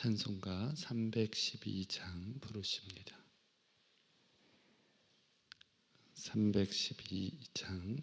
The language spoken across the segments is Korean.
찬송가 312장 부르십니다. 312장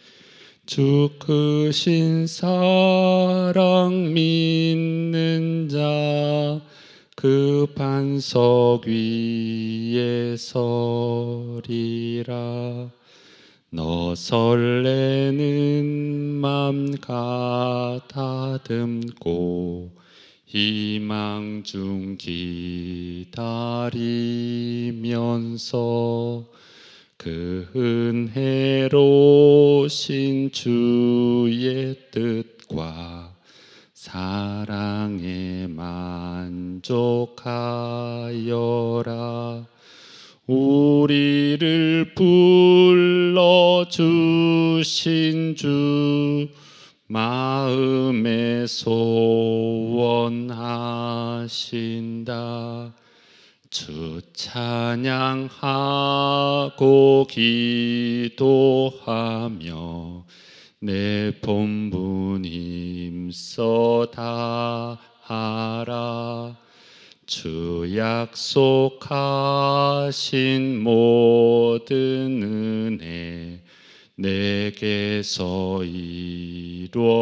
주 크신 사랑 믿는 자 그 반석 위에 서리라. 너 설레는 맘 가다듬고 희망 중 기다리면서 그 은혜로신 주의 뜻과 사랑에 만족하여라. 우리를 불러 주신 주 마음에 소원하신다. 주 찬양하고 기도하며 내 본분 힘써 다하라. 주 약속하신 모든 은혜 내게서 이루어지리라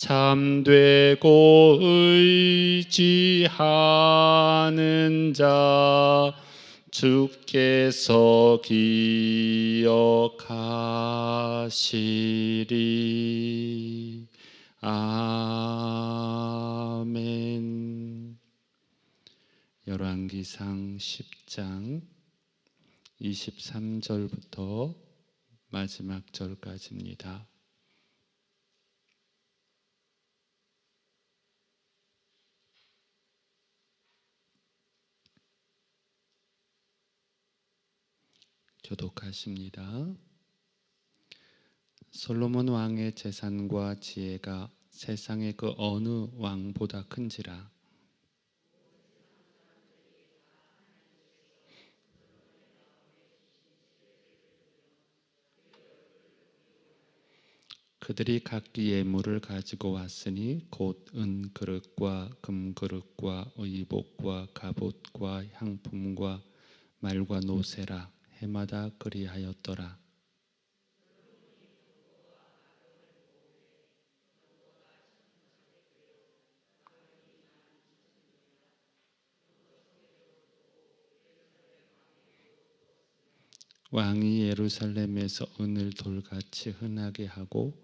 참되고 의지하는 자 주께서 기억하시리 아멘 열왕기상 10장 23절부터 마지막 절까지입니다. 교독하십니다. 솔로몬 왕의 재산과 지혜가 세상의 그 어느 왕보다 큰지라 그들이 각기 예물을 가지고 왔으니 곧 은 그릇과 금 그릇과 의복과 갑옷과 향품과 말과 노새라 해마다 그리하였더라. 왕이 예루살렘에서 은을 돌같이 흔하게 하고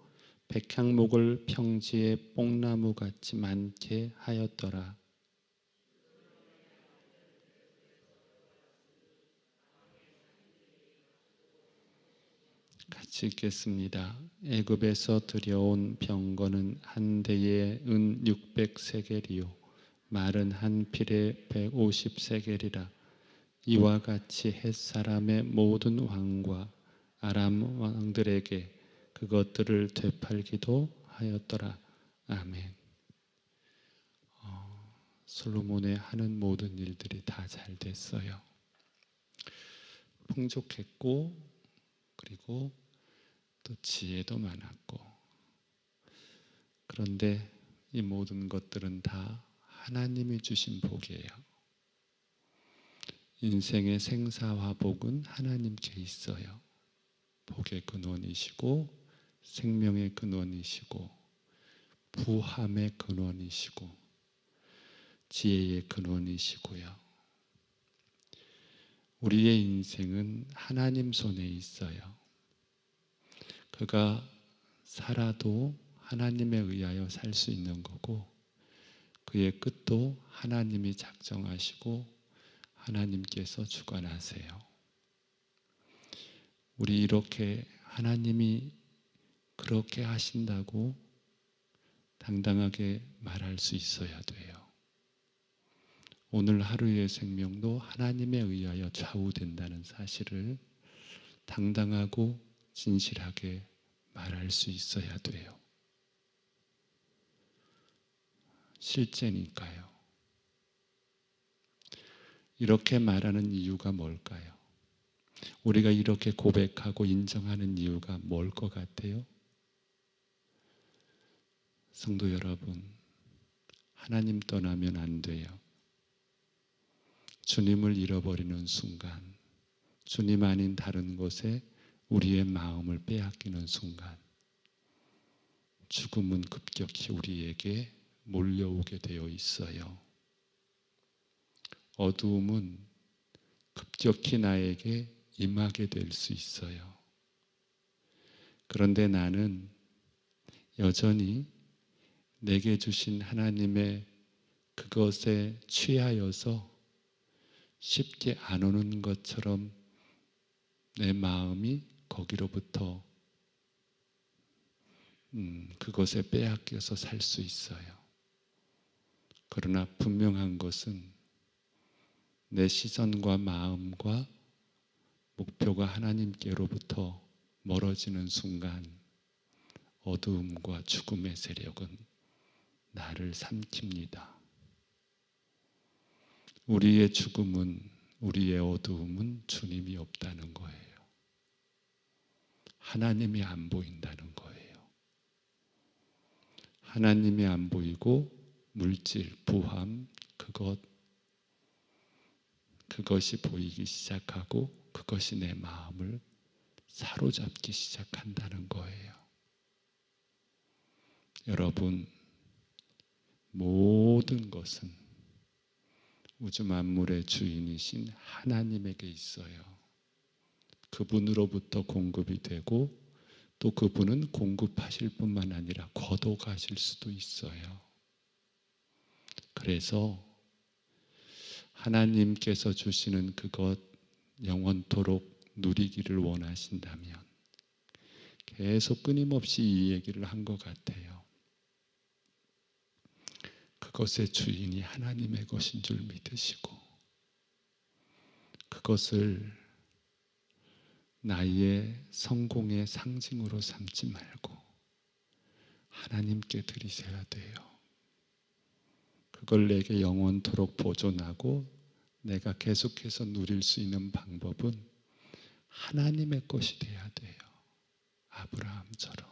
백향목을 평지에 뽕나무 같이 많게 하였더라. 같이 읽겠습니다. 애굽에서 들여온 병거는 한 대에 은 600세겔이요 말은 한 필에 150세겔이라 이와 같이 햇 사람의 모든 왕과 아람 왕들에게 그것들을 되팔기도 하였더라. 아멘. 어, 솔로몬의 하는 모든 일들이 다 잘 됐어요. 풍족했고 그리고 또 지혜도 많았고 그런데 이 모든 것들은 다 하나님이 주신 복이에요. 인생의 생사화복은 하나님께 있어요. 복의 근원이시고 생명의 근원이시고 부함의 근원이시고 지혜의 근원이시고요. 우리의 인생은 하나님 손에 있어요. 그가 살아도 하나님에 의하여 살 수 있는 거고 그의 끝도 하나님이 작정하시고 하나님께서 주관하세요. 우리 이렇게 하나님이 그렇게 하신다고 당당하게 말할 수 있어야 돼요. 오늘 하루의 생명도 하나님에 의하여 좌우된다는 사실을 당당하고 진실하게 말할 수 있어야 돼요. 실제니까요. 이렇게 말하는 이유가 뭘까요? 우리가 이렇게 고백하고 인정하는 이유가 뭘 것 같아요? 성도 여러분, 하나님 떠나면 안 돼요. 주님을 잃어버리는 순간, 주님 아닌 다른 곳에 우리의 마음을 빼앗기는 순간, 죽음은 급격히 우리에게 몰려오게 되어 있어요. 어두움은 급격히 나에게 임하게 될 수 있어요. 그런데 나는 여전히 내게 주신 하나님의 그것에 취하여서 쉽게 안 오는 것처럼 내 마음이 거기로부터 음, 그것에 빼앗겨서 살 수 있어요. 그러나 분명한 것은 내 시선과 마음과 목표가 하나님께로부터 멀어지는 순간 어두움과 죽음의 세력은 나를 삼킵니다. 우리의 죽음은 우리의 어두움은 주님이 없다는 거예요. 하나님이 안 보인다는 거예요. 하나님이 안 보이고 물질, 부함, 그것 그것이 보이기 시작하고 그것이 내 마음을 사로잡기 시작한다는 거예요. 여러분, 모든 것은 우주 만물의 주인이신 하나님에게 있어요. 그분으로부터 공급이 되고 또 그분은 공급하실 뿐만 아니라 거둬가실 수도 있어요. 그래서 하나님께서 주시는 그것 영원토록 누리기를 원하신다면 계속 끊임없이 이 얘기를 한 것 같아요. 그것의 주인이 하나님의 것인 줄 믿으시고 그것을 나의 성공의 상징으로 삼지 말고 하나님께 드리셔야 돼요. 그걸 내게 영원토록 보존하고 내가 계속해서 누릴 수 있는 방법은 하나님의 것이 돼야 돼요. 아브라함처럼.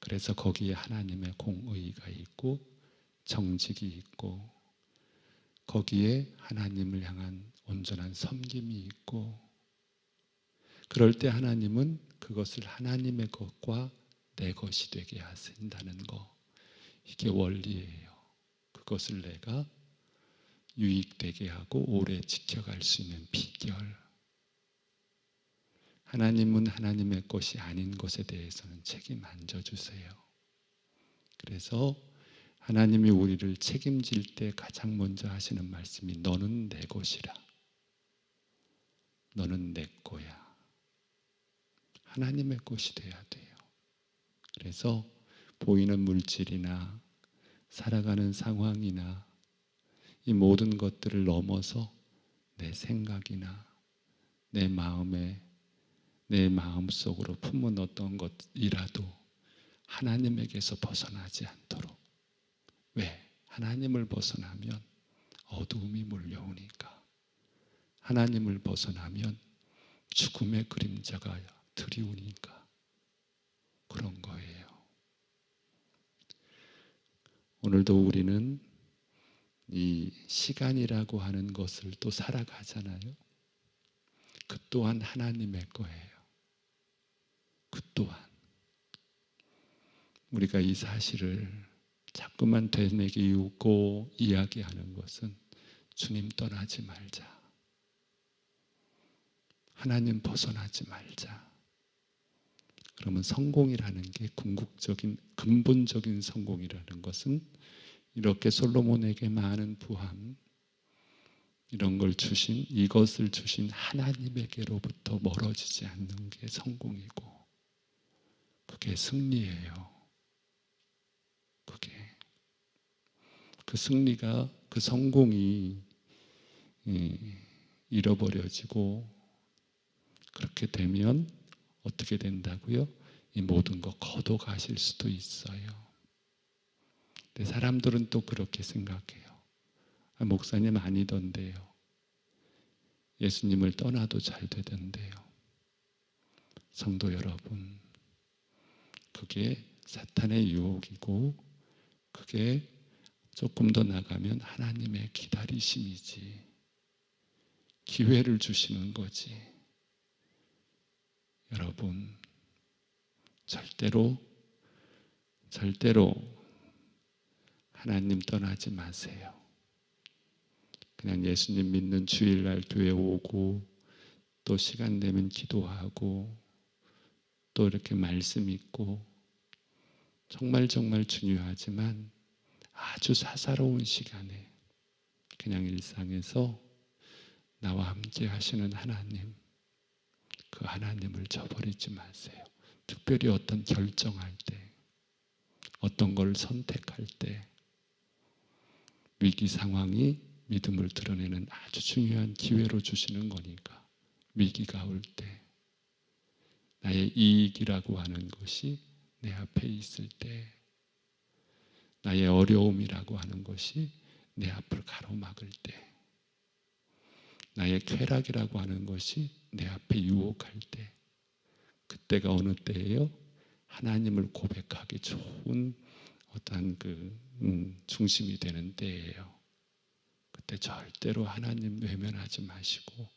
그래서 거기에 하나님의 공의가 있고 정직이 있고 거기에 하나님을 향한 온전한 섬김이 있고 그럴 때 하나님은 그것을 하나님의 것과 내 것이 되게 하신다는 거. 이게 원리예요. 그것을 내가 유익되게 하고 오래 지켜갈 수 있는 비결. 하나님은 하나님의 것이 아닌 것에 대해서는 책임 안 져주세요. 그래서 하나님이 우리를 책임질 때 가장 먼저 하시는 말씀이 너는 내 것이라. 너는 내 거야. 하나님의 것이 돼야 돼요. 그래서 보이는 물질이나 살아가는 상황이나 이 모든 것들을 넘어서 내 생각이나 내 마음에 내 마음 속으로 품은 어떤 것이라도 하나님에게서 벗어나지 않도록. 왜? 하나님을 벗어나면 어두움이 몰려오니까. 하나님을 벗어나면 죽음의 그림자가 드리우니까 그런 거예요. 오늘도 우리는 이 시간이라고 하는 것을 또 살아가잖아요. 그 또한 하나님의 거예요. 그 또한 우리가 이 사실을 자꾸만 되뇌기고 이야기하는 것은 주님 떠나지 말자. 하나님 벗어나지 말자. 그러면 성공이라는 게 궁극적인 근본적인 성공이라는 것은 이렇게 솔로몬에게 많은 부함 이런 걸 주신 이것을 주신 하나님에게로부터 멀어지지 않는 게 성공이고 그게 승리예요. 그게 그 승리가 그 성공이 예, 잃어버려지고 그렇게 되면 어떻게 된다고요? 이 모든 거 거둬 가실 수도 있어요. 근데 사람들은 또 그렇게 생각해요. 아, 목사님 아니던데요. 예수님을 떠나도 잘 되던데요. 성도 여러분, 그게 사탄의 유혹이고, 그게 조금 더 나가면 하나님의 기다리심이지. 기회를 주시는 거지. 여러분, 절대로, 절대로 하나님 떠나지 마세요. 그냥 예수님 믿는 주일날 교회 오고, 또 시간 되면 기도하고, 또 이렇게 말씀 있고, 정말 정말 중요하지만 아주 사사로운 시간에 그냥 일상에서 나와 함께 하시는 하나님, 그 하나님을 저버리지 마세요. 특별히 어떤 결정할 때, 어떤 걸 선택할 때, 위기 상황이 믿음을 드러내는 아주 중요한 기회로 주시는 거니까, 위기가 올 때, 나의 이익이라고 하는 것이 내 앞에 있을 때, 나의 어려움이라고 하는 것이 내 앞을 가로막을 때, 나의 쾌락이라고 하는 것이 내 앞에 유혹할 때, 그때가 어느 때예요? 하나님을 고백하기 좋은 어떤 그 음, 중심이 되는 때예요. 그때 절대로 하나님 외면하지 마시고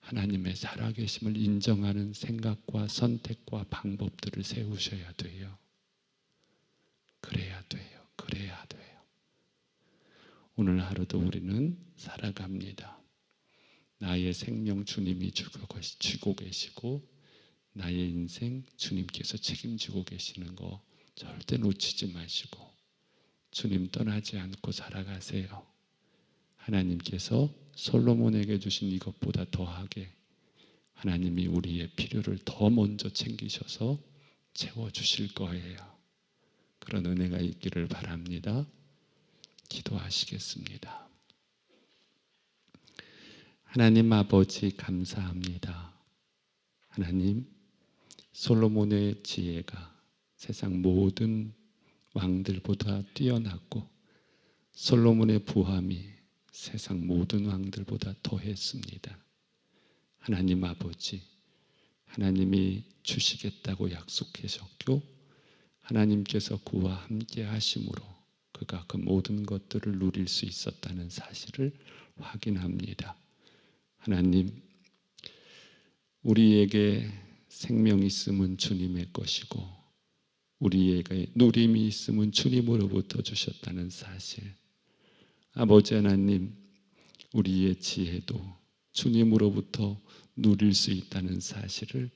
하나님의 살아계심을 인정하는 생각과 선택과 방법들을 세우셔야 돼요. 그래야 돼요. 그래야 돼요. 오늘 하루도 우리는 살아갑니다. 나의 생명 주님이 주고 계시고 나의 인생 주님께서 책임지고 계시는 거 절대 놓치지 마시고 주님 떠나지 않고 살아가세요. 하나님께서 솔로몬에게 주신 이것보다 더하게 하나님이 우리의 필요를 더 먼저 챙기셔서 채워 주실 거예요. 그런 은혜가 있기를 바랍니다. 기도하시겠습니다. 하나님 아버지 감사합니다. 하나님 솔로몬의 지혜가 세상 모든 왕들보다 뛰어났고 솔로몬의 부함이 세상 모든 왕들보다 더했습니다. 하나님 아버지 하나님이 주시겠다고 약속하셨고 하나님께서 그와 함께 하심으로 그가 그 모든 것들을 누릴 수 있었다는 사실을 확인합니다. 하나님, 우리에게 생명이 있음은 주님의 것이고, 우리에게 누림이 있음은 주님으로부터 주셨다는 사실. 아버지 하나님, 우리의 지혜도 주님으로부터 누릴 수 있다는 사실을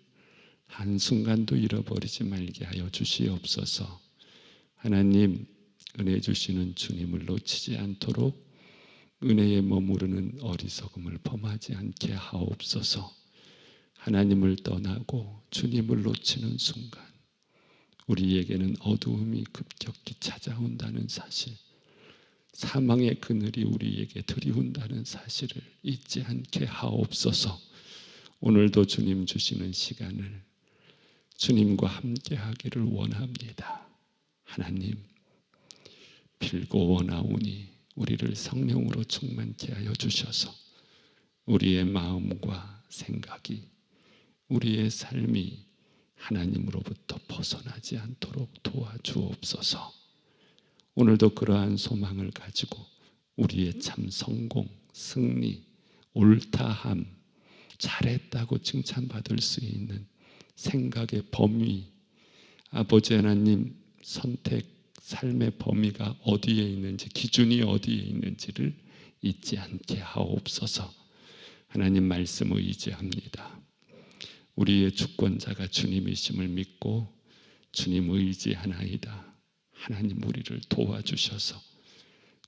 한순간도 잃어버리지 말게 하여 주시옵소서. 하나님, 은혜 주시는 주님을 놓치지 않도록 은혜에 머무르는 어리석음을 범하지 않게 하옵소서. 하나님을 떠나고 주님을 놓치는 순간 우리에게는 어두움이 급격히 찾아온다는 사실, 사망의 그늘이 우리에게 들이운다는 사실을 잊지 않게 하옵소서. 오늘도 주님 주시는 시간을 주님과 함께 하기를 원합니다. 하나님, 빌고 원하오니 우리를 성령으로 충만케 하여 주셔서 우리의 마음과 생각이 우리의 삶이 하나님으로부터 벗어나지 않도록 도와주옵소서. 오늘도 그러한 소망을 가지고 우리의 참 성공, 승리, 옳다함, 잘했다고 칭찬받을 수 있는 생각의 범위, 아버지 하나님 선택, 삶의 범위가 어디에 있는지, 기준이 어디에 있는지를 잊지 않게 하옵소서. 하나님 말씀 의지합니다. 우리의 주권자가 주님이심을 믿고 주님 의지하나이다. 하나님 우리를 도와주셔서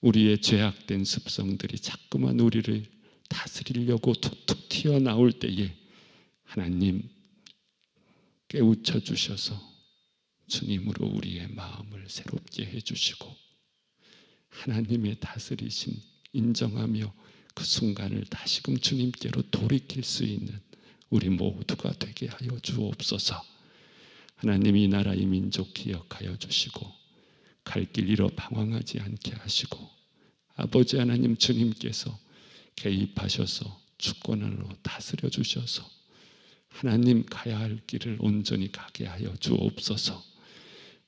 우리의 죄악된 습성들이 자꾸만 우리를 다스리려고 툭툭 튀어나올 때에 하나님 깨우쳐 주셔서 주님으로 우리의 마음을 새롭게 해주시고 하나님의 다스리심 인정하며 그 순간을 다시금 주님께로 돌이킬 수 있는 우리 모두가 되게 하여 주옵소서. 하나님 이 나라 이 민족 기억하여 주시고 갈 길 잃어 방황하지 않게 하시고 아버지 하나님 주님께서 개입하셔서 주권으로 다스려 주셔서 하나님 가야 할 길을 온전히 가게 하여 주옵소서.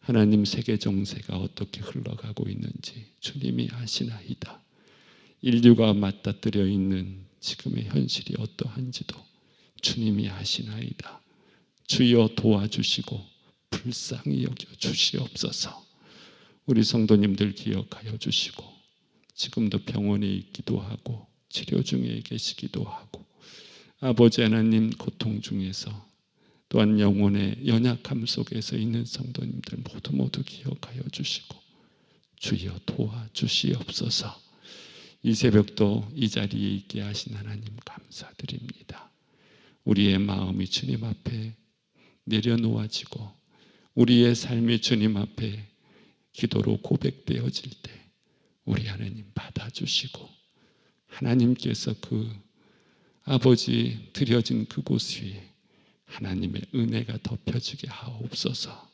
하나님 세계 정세가 어떻게 흘러가고 있는지 주님이 아시나이다. 인류가 맞닥뜨려 있는 지금의 현실이 어떠한지도 주님이 아시나이다. 주여 도와주시고 불쌍히 여겨 주시옵소서. 우리 성도님들 기억하여 주시고 지금도 병원에 있기도 하고 치료 중에 계시기도 하고 아버지 하나님 고통 중에서 또한 영혼의 연약함 속에서 있는 성도님들 모두 모두 기억하여 주시고 주여 도와주시옵소서. 이 새벽도 이 자리에 있게 하신 하나님 감사드립니다. 우리의 마음이 주님 앞에 내려놓아지고 우리의 삶이 주님 앞에 기도로 고백되어질 때 우리 하나님 받아주시고 하나님께서 그 아버지 드려진 그곳 위에 하나님의 은혜가 덮여지게 하옵소서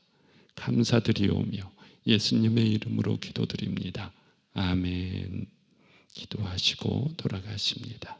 감사드리오며 예수님의 이름으로 기도드립니다. 아멘. 기도하시고 돌아가십니다.